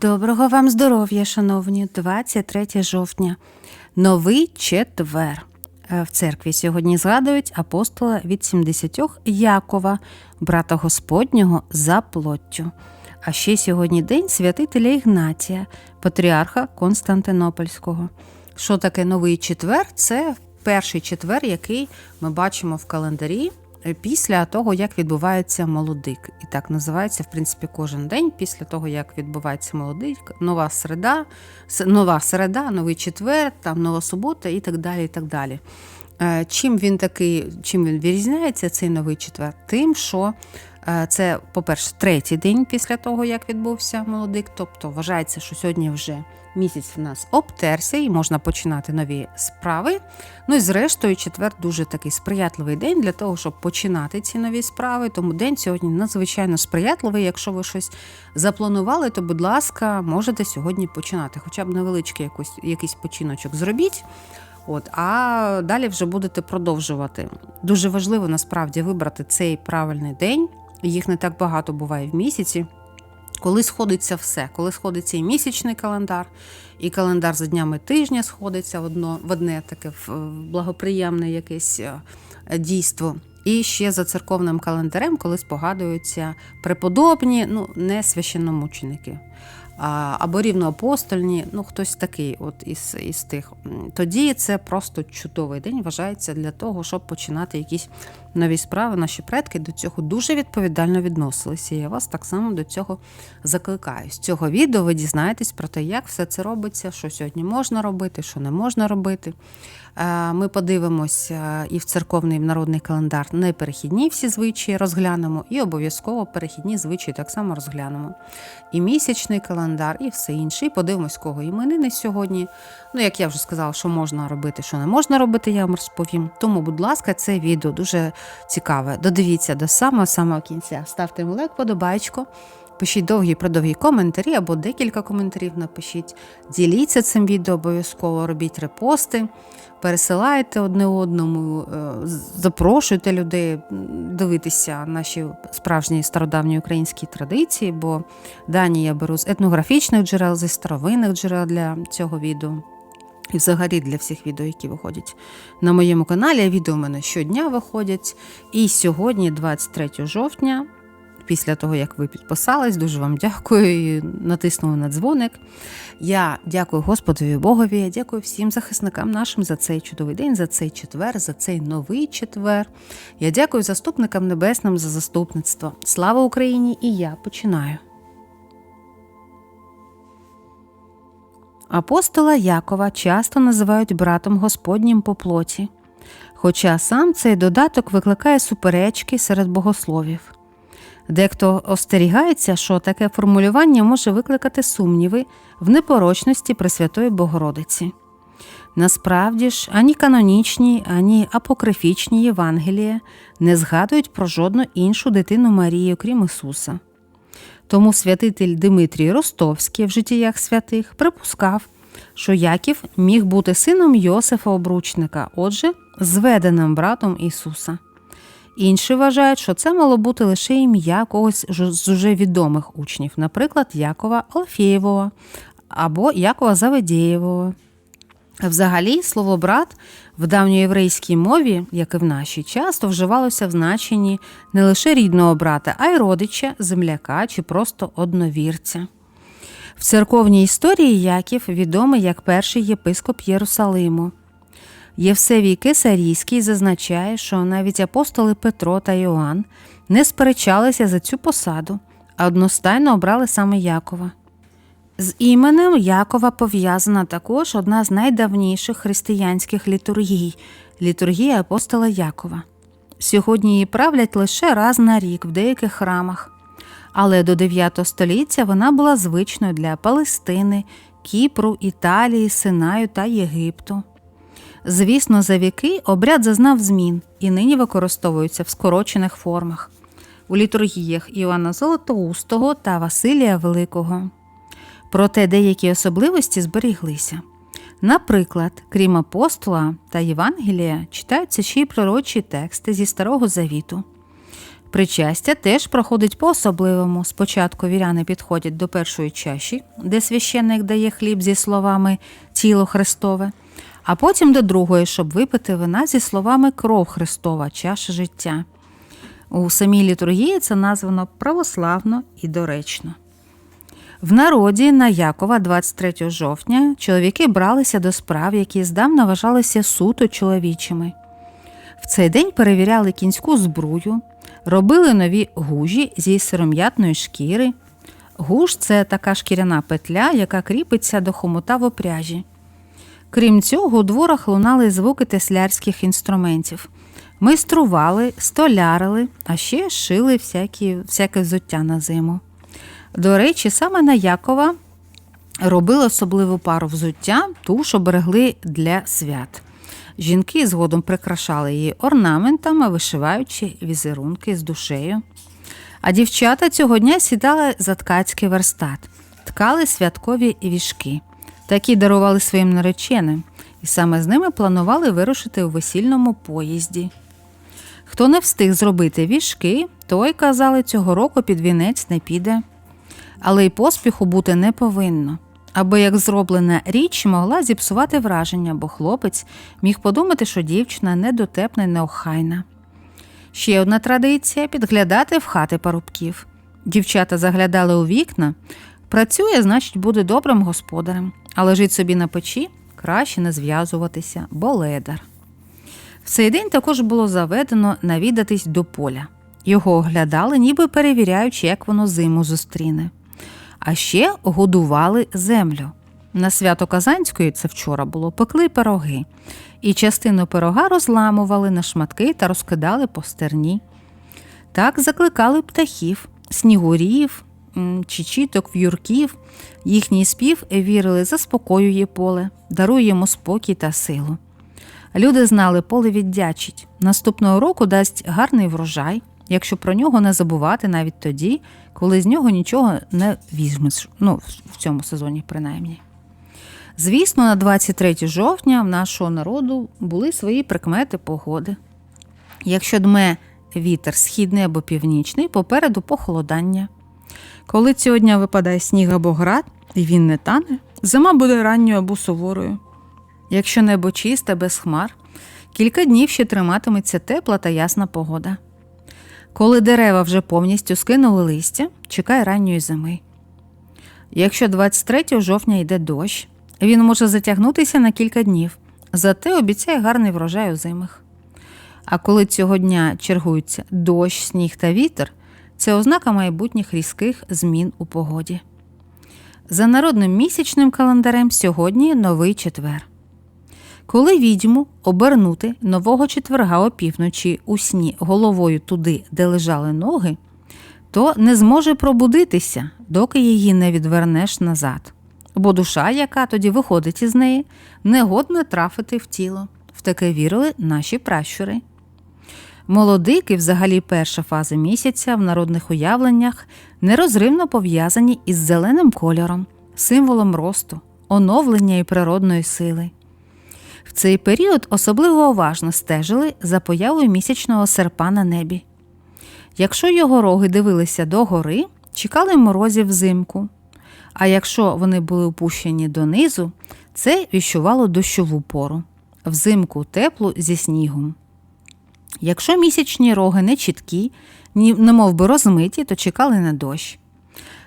Доброго вам здоров'я, шановні, 23 жовтня. Новий четвер. Е, В церкві сьогодні згадують апостола від 70 Якова, брата Господнього за плоттю. А ще сьогодні день святителя Ігнатія, патріарха Константинопольського. Що таке новий четвер? Це перший четвер, який ми бачимо в календарі після того, як відбувається молодик. І так називається, в принципі, кожен день після того, як відбувається молодик, нова середа, нова середа, новий четвер, там нова субота і так далі. І так далі. Е, Чим він такий, чим він відрізняється, цей новий четвер? Тим, що е, це, по-перше, третій день після того, як відбувся молодик. Тобто вважається, що сьогодні вже місяць в нас обтерся і можна починати нові справи. Ну і зрештою, четвер дуже такий сприятливий день для того, щоб починати ці нові справи. Тому день сьогодні надзвичайно сприятливий. Якщо ви щось запланували, то, будь ласка, можете сьогодні починати. Хоча б невеличкий якийсь починочок зробіть. От, а далі вже будете продовжувати. Дуже важливо насправді вибрати цей правильний день. Їх не так багато буває в місяці. Коли сходиться все, коли сходиться і місячний календар, і календар за днями тижня сходиться в одно, в одне таке в- благоприємне якесь е, дійство. І ще за церковним календарем, коли спогадуються преподобні, ну не священномученики, або рівноапостольні, ну хтось такий, от із, із тих. Тоді це просто чудовий день вважається для того, щоб починати якісь нові справи. Наші предки до цього дуже відповідально відносилися. Я вас так само до цього закликаю. З цього відео ви дізнаєтесь про те, як все це робиться, що сьогодні можна робити, що не можна робити. Е, Ми подивимося і в церковний і в народний календар неперехідні всі звичаї розглянемо, і обов'язково перехідні звичаї так само розглянемо. І місячний календар, і все інше. І подивимось, кого іменини сьогодні. Ну, як я вже сказала, що можна робити, що не можна робити, я вам розповім. Тому, будь ласка, це відео дуже цікаве. Додивіться до самого самого кінця. Ставте лайк, подобайко. Пишіть довгі продовгі коментарі або декілька коментарів напишіть. Діліться цим відео обов'язково, робіть репости, пересилайте одне одному, е, запрошуйте людей дивитися наші справжні стародавні українські традиції, бо дані я беру з етнографічних джерел, зі старовинних джерел для цього відео. І взагалі для всіх відео, які виходять на моєму каналі. Відео у мене щодня виходять. І сьогодні, 23 жовтня, після того, як ви підписались, дуже вам дякую і натиснули на дзвоник. Я дякую Господові Богові, я дякую всім захисникам нашим за цей чудовий день, за цей четвер, за цей новий четвер. Я дякую заступникам небесним за заступництво. Слава Україні! І я починаю. Апостола Якова часто називають братом Господнім по плоті, хоча сам цей додаток викликає суперечки серед богословів. Дехто остерігається, що таке формулювання може викликати сумніви в непорочності Пресвятої Богородиці. Насправді ж, ані канонічні, ані апокрифічні Євангелія не згадують про жодну іншу дитину Марії, окрім Ісуса. Тому святитель Димитрій Ростовський в життіях святих припускав, що Яків міг бути сином Йосифа Обручника, отже, зведеним братом Ісуса. Інші вважають, що це мало бути лише ім'я когось з уже відомих учнів, наприклад, Якова Алфєєвого або Якова Заведєєвого. Взагалі, слово брат в давньоєврейській мові, як і в нашій, часто вживалося в значенні не лише рідного брата, а й родича, земляка чи просто одновірця. В церковній історії Яків відомий як перший єпископ Єрусалиму. Євсевій Кесарійський зазначає, що навіть апостоли Петро та Йоанн не сперечалися за цю посаду, а одностайно обрали саме Якова. З іменем Якова пов'язана також одна з найдавніших християнських літургій літургія апостола Якова. Сьогодні її правлять лише раз на рік в деяких храмах, але до 9 століття вона була звичною для Палестини, Кіпру, Італії, Синаю та Єгипту. Звісно, за віки обряд зазнав змін і нині використовується в скорочених формах у літургіях Іоанна Золотоустого та Василія Великого. Проте деякі особливості зберіглися. Наприклад, крім апостола та Євангелія, читаються ще й пророчі тексти зі Старого Завіту. Причастя теж проходить по-особливому. Спочатку віряни підходять до першої чаші, де священник дає хліб зі словами тіло Христове, а потім до другої, щоб випити вина зі словами кров Христова, чаша життя. У самій літургії це названо православно і доречно. В народі на Якова, 23 жовтня, чоловіки бралися до справ, які здавна вважалися суто чоловічими. В цей день перевіряли кінську збрую, робили нові гужі зі сиром'ятної шкіри. Гуж це така шкіряна петля, яка кріпиться до хомута в опряжі. Крім цього, у дворах лунали звуки теслярських інструментів. Майстрували, столярили, а ще шили всякі, всяке взуття на зиму. До речі, саме на Якова робили особливу пару взуття, ту, що берегли для свят. Жінки згодом прикрашали її орнаментами, вишиваючи візерунки з душею. А дівчата цього дня сідали за ткацький верстат, ткали святкові вішки. Такі дарували своїм нареченим, і саме з ними планували вирушити у весільному поїзді. Хто не встиг зробити вішки, той, казали, цього року під вінець не піде. Але й поспіху бути не повинно, аби як зроблена річ могла зіпсувати враження, бо хлопець міг подумати, що дівчина недотепна й неохайна. Ще одна традиція підглядати в хати парубків. Дівчата заглядали у вікна. Працює, значить, буде добрим господарем, а лежить собі на печі краще не зв'язуватися, бо ледар. В цей день також було заведено навідатись до поля. Його оглядали, ніби перевіряючи, як воно зиму зустріне. А ще годували землю. На свято Казанської, це вчора було, пекли пироги, і частину пирога розламували на шматки та розкидали по стерні. Так закликали птахів, снігурів, чечіток, в'юрків. Їхній спів вірили, заспокоює поле, дарує йому спокій та силу. Люди знали, поле віддячить. Наступного року дасть гарний врожай, якщо про нього не забувати навіть тоді, коли з нього нічого не візьмеш, ну, в цьому сезоні, принаймні. Звісно, на 23 жовтня в нашого народу були свої прикмети погоди. Якщо дме вітер східний або північний, попереду похолодання. Коли цього дня випадає сніг або град, і він не тане, зима буде ранньою або суворою. Якщо небо чисте, без хмар, кілька днів ще триматиметься тепла та ясна погода. Коли дерева вже повністю скинули листя, чекай ранньої зими. Якщо 23 жовтня йде дощ, він може затягнутися на кілька днів, зате обіцяє гарний врожай озимих. А коли цього дня чергуються дощ, сніг та вітер, це ознака майбутніх різких змін у погоді. За народним місячним календарем сьогодні новий четвер. Коли відьму обернути нового четверга опівночі у сні головою туди, де лежали ноги, то не зможе пробудитися, доки її не відвернеш назад. Бо душа, яка тоді виходить із неї, не годна трафити в тіло. В таке вірили наші пращури. Молодики, взагалі перша фаза місяця в народних уявленнях, нерозривно пов'язані із зеленим кольором, символом росту, оновлення і природної сили. В цей період особливо уважно стежили за появою місячного серпа на небі. Якщо його роги дивилися догори, чекали морозів взимку. А якщо вони були опущені донизу, це віщувало дощову пору, взимку теплу зі снігом. Якщо місячні роги не чіткі, немов би розмиті, то чекали на дощ.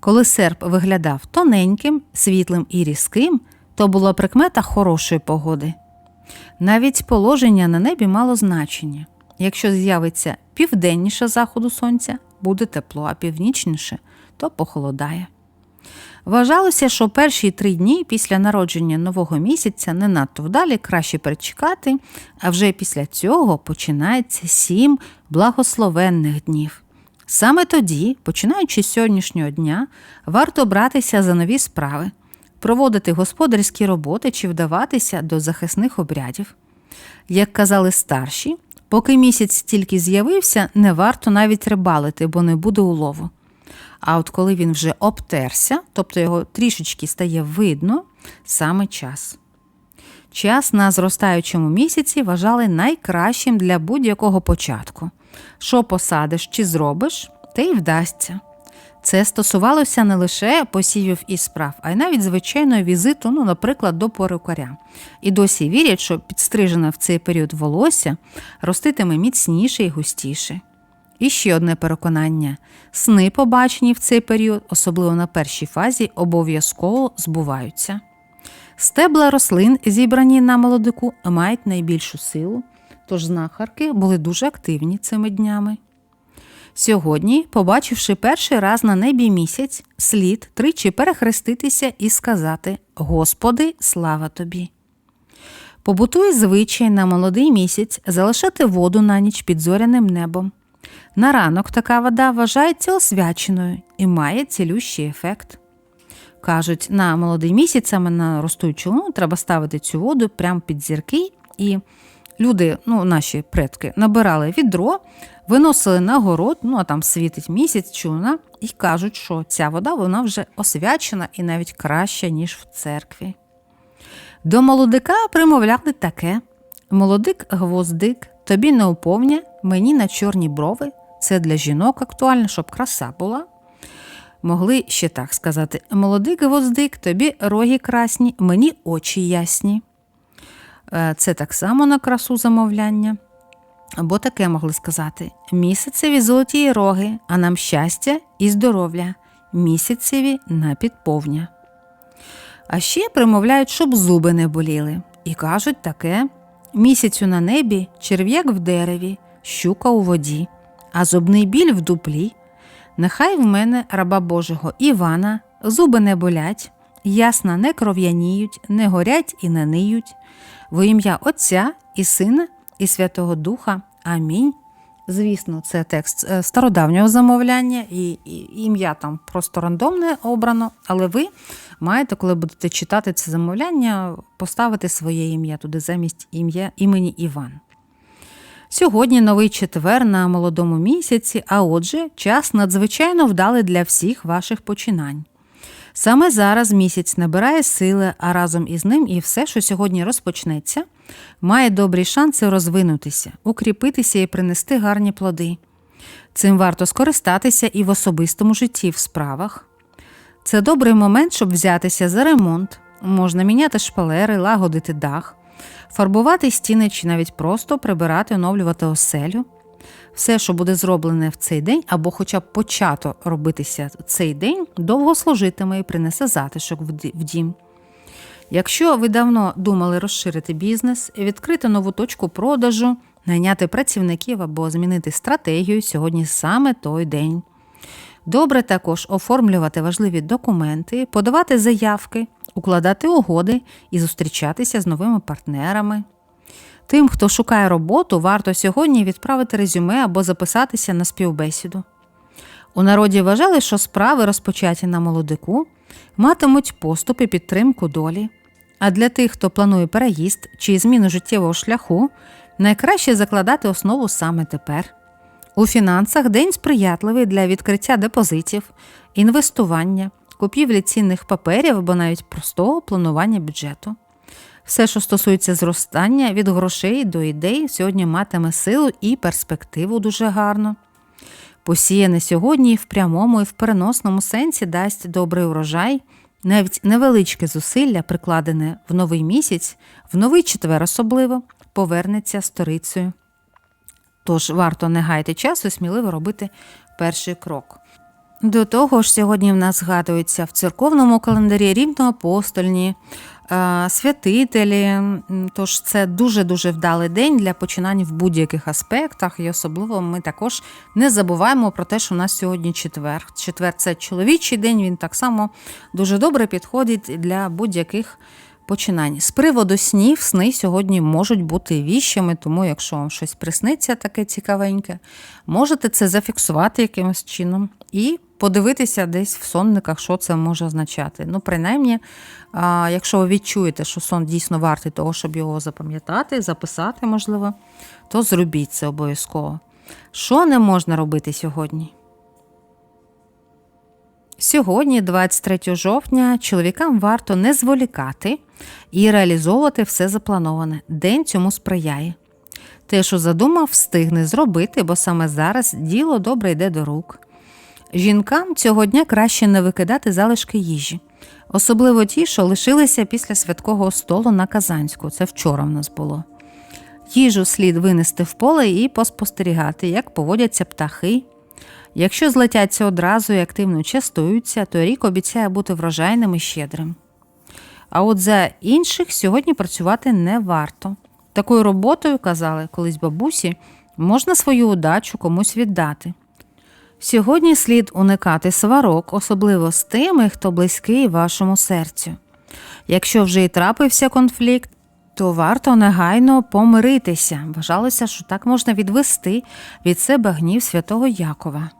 Коли серп виглядав тоненьким, світлим і різким, то була прикмета хорошої погоди. Навіть положення на небі мало значення. Якщо з'явиться південніше заходу сонця, буде тепло, а північніше то похолодає. Вважалося, що перші три дні після народження нового місяця не надто вдалі краще перечекати, а вже після цього починається сім благословенних днів. Саме тоді, починаючи з сьогоднішнього дня, варто братися за нові справи, проводити господарські роботи чи вдаватися до захисних обрядів. Як казали старші, поки місяць тільки з'явився, не варто навіть рибалити, бо не буде улову. А от коли він вже обтерся, тобто його трішечки стає видно, саме час. Час на зростаючому місяці вважали найкращим для будь-якого початку. Що посадиш чи зробиш, те й вдасться. Це стосувалося не лише посівів і справ, а й навіть звичайного візиту, ну, наприклад, до перукаря. І досі вірять, що підстрижене в цей період волосся роститиме міцніше і густіше. І ще одне переконання: сни, побачені в цей період, особливо на першій фазі, обов'язково збуваються. Стебла рослин, зібрані на молодику, мають найбільшу силу, тож знахарки були дуже активні цими днями. Сьогодні, побачивши перший раз на небі місяць, слід тричі перехреститися і сказати Господи, слава тобі. Побутує звичай на молодий місяць залишати воду на ніч під зоряним небом. На ранок така вода вважається освяченою і має цілющий ефект. Кажуть, на молодий місяць саме на ростуючу луну треба ставити цю воду прямо під зірки, і люди, ну, наші предки, набирали відро, виносили на город, ну а там світить місяць чи луна, і кажуть, що ця вода вона вже освячена і навіть краща, ніж в церкві. До молодика примовляли таке: молодик гвоздик, тобі не уповня, мені на чорні брови. Це для жінок актуально, щоб краса була. Могли ще так сказати: молодик гвоздик, тобі роги красні, мені очі ясні. Е, Це так само на красу замовляння. Або таке могли сказати: місяцеві золоті роги, а нам щастя і здоров'я, місяцеві на підповня. А ще примовляють, щоб зуби не боліли, і кажуть таке: місяцю на небі, черв'як в дереві, щука у воді, а зубний біль в дуплі. Нехай в мене, раба Божого Івана, зуби не болять, ясна не кров'яніють, не горять і не ниють. Во ім'я Отця і Сина, і Святого Духа. Амінь. Звісно, це текст е, стародавнього замовляння, і, ім'я там просто рандомне обрано, але ви маєте, коли будете читати це замовляння, поставити своє ім'я туди замість ім'я імені Іван. Сьогодні новий четвер на молодому місяці, а отже, час надзвичайно вдалий для всіх ваших починань. Саме зараз місяць набирає сили, а разом із ним і все, що сьогодні розпочнеться, має добрі шанси розвинутися, укріпитися і принести гарні плоди. Цим варто скористатися і в особистому житті в справах. Це добрий момент, щоб взятися за ремонт. Можна міняти шпалери, лагодити дах, фарбувати стіни чи навіть просто прибирати, оновлювати оселю. Все, що буде зроблене в цей день, або хоча б почато робитися цей день, довго служитиме і принесе затишок в дім. Якщо ви давно думали розширити бізнес, відкрити нову точку продажу, найняти працівників або змінити стратегію, сьогодні саме той день. Добре також оформлювати важливі документи, подавати заявки, укладати угоди і зустрічатися з новими партнерами. Тим, хто шукає роботу, варто сьогодні відправити резюме або записатися на співбесіду. У народі вважали, що справи, розпочаті на молодику, матимуть поступ і підтримку долі. А для тих, хто планує переїзд чи зміну життєвого шляху, найкраще закладати основу саме тепер. У фінансах день сприятливий для відкриття депозитів, інвестування, купівлі цінних паперів або навіть простого планування бюджету. Все, що стосується зростання від грошей до ідей, сьогодні матиме силу і перспективу дуже гарно. Посіяне сьогодні в прямому і в переносному сенсі дасть добрий урожай, навіть невеличке зусилля, прикладене в новий місяць, в новий четвер особливо, повернеться сторицею. Тож варто не гайти часу сміливо робити перший крок. До того ж, сьогодні в нас згадуються в церковному календарі рівноапостольні, святителі. Тож це дуже-дуже вдалий день для починань в будь-яких аспектах. І особливо ми також не забуваємо про те, що у нас сьогодні четвер. Четвер це чоловічий день, він так само дуже добре підходить для будь-яких починань. З приводу снів, сни сьогодні можуть бути віщами, тому якщо вам щось присниться таке цікавеньке, можете це зафіксувати якимось чином і подивитися десь в сонниках, що це може означати. Ну, принаймні, якщо ви відчуєте, що сон дійсно вартий того, щоб його запам'ятати, записати, можливо, то зробіть це обов'язково. Що не можна робити сьогодні? Сьогодні, 23 жовтня, чоловікам варто не зволікати і реалізовувати все заплановане. День цьому сприяє. Те, що задумав, встигне зробити, бо саме зараз діло добре йде до рук. Жінкам цього дня краще не викидати залишки їжі, особливо ті, що лишилися після святкового столу на Казанську. Це вчора в нас було. Їжу слід винести в поле і поспостерігати, як поводяться птахи. Якщо злетяться одразу і активно частуються, то рік обіцяє бути врожайним і щедрим. А от за інших сьогодні працювати не варто. Такою роботою, казали колись бабусі, можна свою удачу комусь віддати. Сьогодні слід уникати сварок, особливо з тими, хто близький вашому серцю. Якщо вже і трапився конфлікт, то варто негайно помиритися. Вважалося, що так можна відвести від себе гнів святого Якова.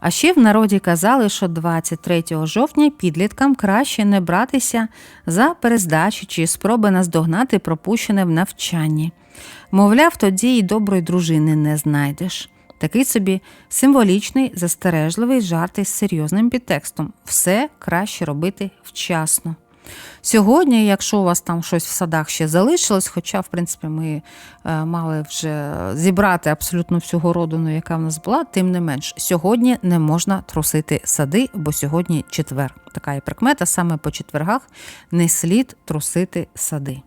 А ще в народі казали, що 23 жовтня підліткам краще не братися за перездачі чи спроби наздогнати пропущене в навчанні. Мовляв, тоді й доброї дружини не знайдеш. Такий собі символічний, застережливий жарт із серйозним підтекстом. Все краще робити вчасно. Сьогодні, якщо у вас там щось в садах ще залишилось, хоча, в принципі, ми е, мали вже зібрати абсолютно всю городину, яка в нас була, тим не менш, сьогодні не можна трусити сади, бо сьогодні четвер. Така і прикмета, саме по четвергах не слід трусити сади.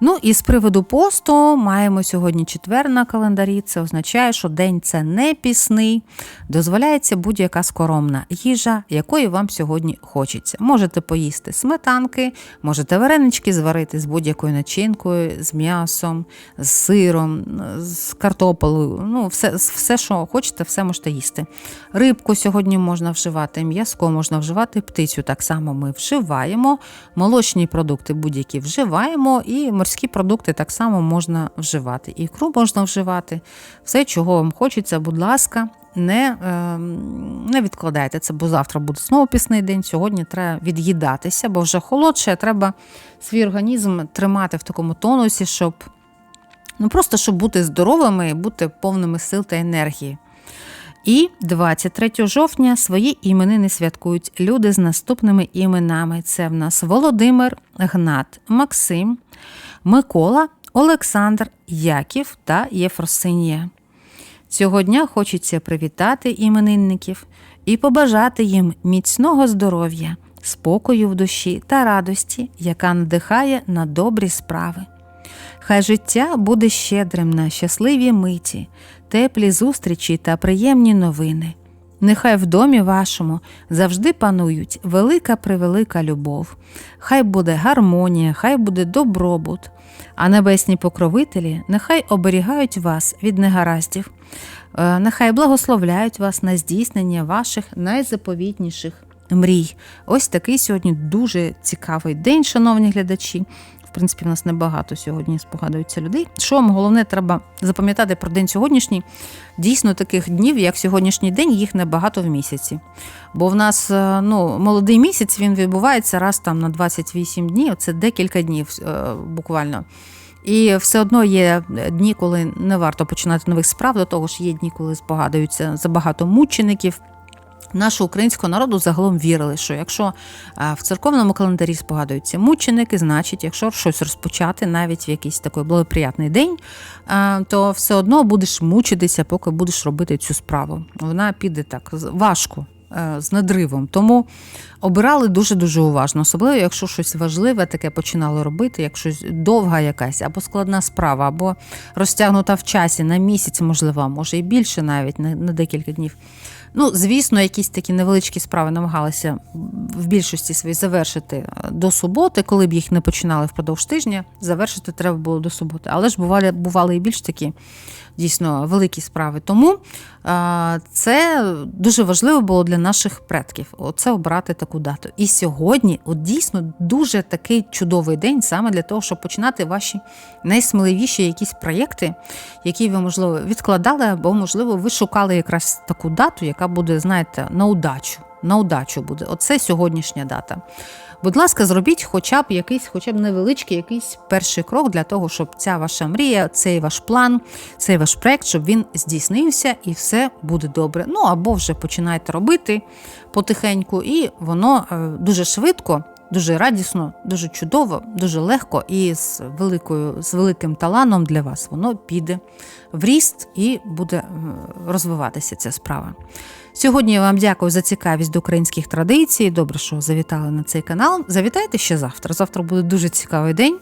Ну і з приводу посту маємо сьогодні четвер на календарі. Це означає, що день це не пісний, дозволяється будь-яка скоромна їжа, якої вам сьогодні хочеться. Можете поїсти сметанки, можете варенички зварити з будь-якою начинкою, з м'ясом, з сиром, з картопелою. Ну, все, все, що хочете, все можете їсти. Рибку сьогодні можна вживати, м'язко можна вживати, птицю так само ми вживаємо, молочні продукти будь-які вживаємо. І морські продукти так само можна вживати. Ікру можна вживати, все, чого вам хочеться, будь ласка, не не відкладайте це, бо завтра буде знову пісний день. Сьогодні треба від'їдатися, бо вже холодше, треба свій організм тримати в такому тонусі, щоб ну просто щоб бути здоровими і бути повними сил та енергії. І 23 жовтня свої іменини святкують люди з наступними іменами: це в нас Володимир, Гнат, Максим, Микола, Олександр, Яків та Єфросинія. Цього дня хочеться привітати іменинників і побажати їм міцного здоров'я, спокою в душі та радості, яка надихає на добрі справи. Хай життя буде щедрим на щасливі миті, теплі зустрічі та приємні новини. Нехай в домі вашому завжди панують велика превелика любов, хай буде гармонія, хай буде добробут, а небесні покровителі нехай оберігають вас від негараздів, е, нехай благословляють вас на здійснення ваших найзаповітніших мрій. Ось такий сьогодні дуже цікавий день, шановні глядачі принципі, в нас небагато сьогодні спогадуються людей. Що вам головне, треба запам'ятати про день сьогоднішній. Дійсно, таких днів, як сьогоднішній день, їх небагато в місяці. Бо в нас е, ну, молодий місяць він відбувається раз там на 28 днів, це декілька днів е, буквально. І все одно є дні, коли не варто починати нових справ, до того ж є дні, коли спогадуються забагато мучеників нашого українського народу загалом вірили, що якщо в церковному календарі спогадуються мученики, значить, якщо щось розпочати навіть в якийсь такий благоприятний день, то все одно будеш мучитися, поки будеш робити цю справу. Вона піде так важко. Е, з надривом, тому обирали дуже дуже уважно, особливо, якщо щось важливе таке починали робити, якщо довга якась або складна справа, або розтягнута в часі на місяць, можливо, може і більше навіть на декілька днів. Ну, звісно, якісь такі невеличкі справи намагалися в більшості свої завершити е, до суботи, коли б їх не починали впродовж тижня. Завершити треба було до суботи. Але ж бували бували і більш такі дійсно великі справи. Тому це дуже важливо було для наших предків. Оце обрати таку дату. І сьогодні, от дійсно, дуже такий чудовий день саме для того, щоб починати ваші найсміливіші якісь проєкти, які ви, можливо, відкладали, або, можливо, ви шукали якраз таку дату, яка буде, знаєте, на удачу. На удачу буде. Оце сьогоднішня дата. Будь ласка, зробіть хоча б якийсь, хоча б невеличкий якийсь перший крок для того, щоб ця ваша мрія, цей ваш план, цей ваш проект, щоб він здійснився і все буде добре. Ну або вже починайте робити потихеньку, і воно е, дуже швидко дуже радісно, дуже чудово, дуже легко і з великою, з великим таланом для вас воно піде в ріст і буде е, розвиватися ця справа. Сьогодні я вам дякую за цікавість до українських традицій. Добре, що завітали на цей канал. Завітайте ще завтра. Завтра буде дуже цікавий день.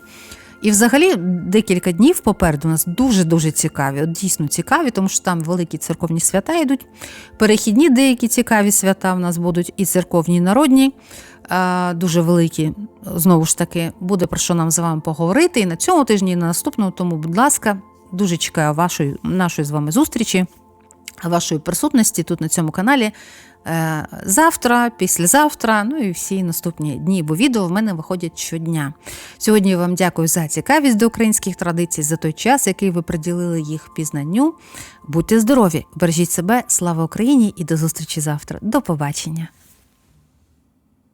І взагалі декілька днів попереду у нас дуже-дуже цікаві, от дійсно цікаві, тому що там великі церковні свята йдуть. Перехідні деякі цікаві свята у нас будуть, і церковні, і народні, дуже великі. Знову ж таки, буде про що нам з вами поговорити. І на цьому тижні, і на наступному. Тому, будь ласка, дуже чекаю вашої нашої з вами зустрічі, вашої присутності тут на цьому каналі. Е, Завтра, післязавтра, ну і всі наступні дні, бо відео в мене виходять щодня. Сьогодні я вам дякую за цікавість до українських традицій, за той час, який ви приділили їх пізнанню. Будьте здорові, бережіть себе, слава Україні і до зустрічі завтра. До побачення!